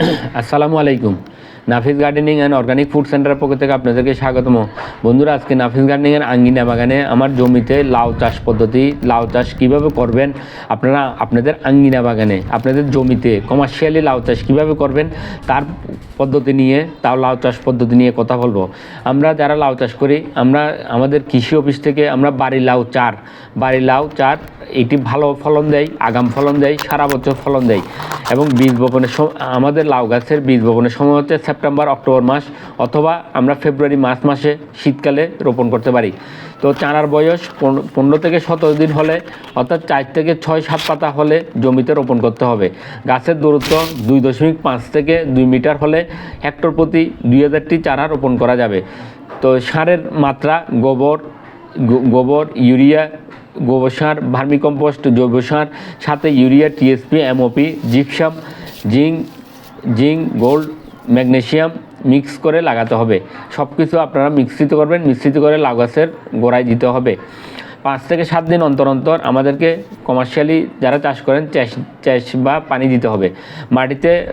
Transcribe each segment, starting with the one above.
আসসালামু আলাইকুম। Nafis gardening and organic food সেন্টারের পক্ষ থেকে আপনাদেরকে স্বাগতম। বন্ধুরা, আজকে নাফিস গার্ডেনিংয়ের আঙ্গিনা বাগানে আমার জমিতে লাউ চাষ পদ্ধতি, লাউ চাষ কীভাবে করবেন আপনারা আপনাদের আঙ্গিনা বাগানে, আপনাদের জমিতে কমার্শিয়ালি লাউ চাষ কীভাবে করবেন, তার পদ্ধতি নিয়ে, তাও লাউ চাষ পদ্ধতি নিয়ে কথা বলব। আমরা যারা লাউ চাষ করি, আমরা আমাদের কৃষি অফিস থেকে আমরা বাড়ি লাউ চার, বাড়ি লাউ চার এটি ভালো ফলন দেয়, আগাম ফলন দেয়, সারা বছর ফলন দেয় এবং বীজ বপনের আমাদের লাউ গাছের বীজ বপনের সময় হচ্ছে সেপ্টেম্বর, অক্টোবর মাস অথবা আমরা ফেব্রুয়ারি, মার্চ মাসে শীতকালে রোপণ করতে পারি। তো চারার বয়স পন- পনেরো থেকে সতেরো দিন হলে অর্থাৎ চার থেকে ছয় সাত পাতা হলে জমিতে রোপণ করতে হবে। গাছের দূরত্ব দুই দশমিক পাঁচ থেকে দুই মিটার হলে হেক্টর প্রতি দুই হাজারটি চারা রোপণ করা যাবে। তো সারের মাত্রা গোবর গোবর, ইউরিয়া, গোবর সার, ভার্মিকম্পোস্ট, জৈব সার, সাথে urea TSP MOP gypsum, zinc zinc, gold magnesium mix করে লাগাতে হবে। সব কিছু আপনারা মিশ্রিত করবেন মিশ্রিত করে লাউ গাছের গোড়ায় দিতে হবে। পাঁচ থেকে সাত দিন অন্তর অন্তর আমাদেরকে কমার্শিয়ালি যারা চাষ করেন, চাষ চাষ বা পানি দিতে হবে। মাটিতে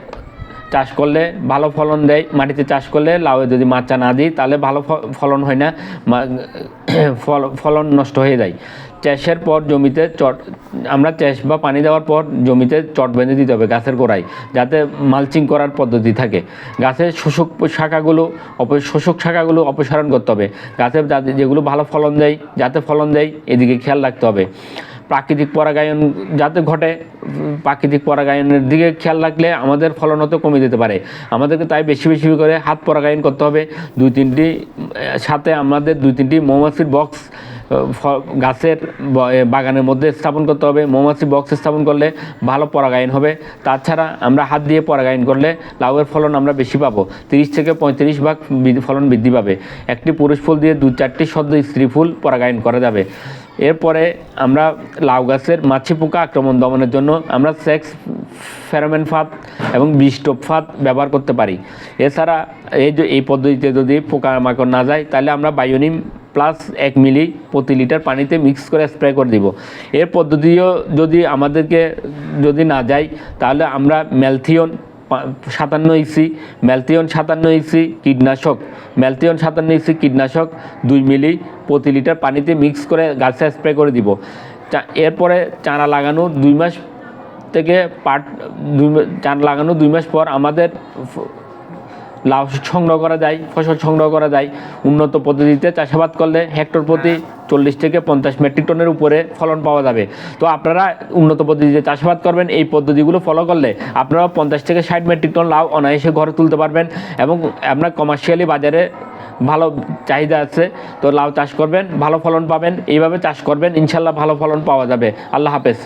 চাষ করলে ভালো ফলন দেয়, মাটিতে চাষ করলে লাউয়ে যদি মাচা না দিই, তাহলে ভালো ফলন হয় না ফল- ফলন নষ্ট হয়ে যায়। চাষের পর জমিতে চট, আমরা চাষ বা পানি দেওয়ার পর জমিতে চট বেঁধে দিতে হবে গাছের গোড়ায়, যাতে মালচিং করার পদ্ধতি থাকে। গাছের শোষক শাখাগুলো অপ, শোষক শাখাগুলো অপসারণ করতে হবে। গাছের যেগুলো ভালো ফলন দেয়, যাতে ফলন দেয়, এদিকে খেয়াল রাখতে হবে। প্রাকৃতিক পরাগায়ন যাতে ঘটে, প্রাকৃতিক পরাগায়নের দিকে খেয়াল রাখলে আমাদের ফলন হতে কমে যেতে পারে। আমাদেরকে তাই বেশি বেশি করে হাত পরাগায়ন করতে হবে। দুই তিনটি, সাথে আমাদের দুই তিনটি মৌমাছির বক্স গাছের বাগানের মধ্যে স্থাপন করতে হবে, মৌমাছি বক্স স্থাপন করলে ভালো পরাগায়ন হবে। তাছাড়া আমরা হাত দিয়ে পরাগায়ন করলে লাউয়ের ফলন আমরা বেশি পাবো, তিরিশ থেকে পঁয়ত্রিশ ভাগ ফলন বৃদ্ধি পাবে। একটি পুরুষ ফুল দিয়ে দু চারটি সদ্য স্ত্রী ফুল পরাগায়ন করা যাবে। এরপরে আমরা লাউ গাছের মাছি পোকা আক্রমণ দমনের জন্য আমরা সেক্স, ফেরোমেন ফাঁদ এবং বিস্টোপ ফাঁদ ব্যবহার করতে পারি। এছাড়া এই যে, এই পদ্ধতিতে যদি পোকামাকড় না যায়, তাহলে আমরা বায়োনিম প্লাস এক মিলি প্রতি লিটার পানিতে মিক্স করে স্প্রে করে দিব। এর পদ্ধতিও যদি আমাদেরকে যদি না যায়, তাহলে আমরা ম্যালথিয়ন সাতান্ন ইসি ম্যালথিয়ন সাতান্ন ইসি কীটনাশক ম্যালথিয়ন সাতান্ন ইসি কীটনাশক দুই মিলি প্রতি লিটার পানিতে মিক্স করে গাছে স্প্রে করে দিব। এরপরে চারা লাগানো দুই মাস থেকে পাট দুই চারা লাগানো দুই মাস পর আমাদের লাউ সংগ্রহ করা যায়, ফসল সংগ্রহ করা যায়। উন্নত পদ্ধতিতে চাষাবাদ করলে হেক্টর প্রতি চল্লিশ থেকে পঞ্চাশ মেট্রিক টনের উপরে ফলন পাওয়া যাবে। তো আপনারা উন্নত পদ্ধতিতে চাষাবাদ করবেন, এই পদ্ধতিগুলো ফলো করলে আপনারা পঞ্চাশ থেকে ষাট মেট্রিক টন লাউ অনায়াসে ঘরে তুলতে পারবেন এবং আপনার কমার্শিয়ালি বাজারে ভালো চাহিদা আছে, তো লাউ চাষ করবেন, ভালো ফলন পাবেন, এইভাবে চাষ করবেন, ইনশাল্লাহ ভালো ফলন পাওয়া যাবে। আল্লাহ হাফেজ।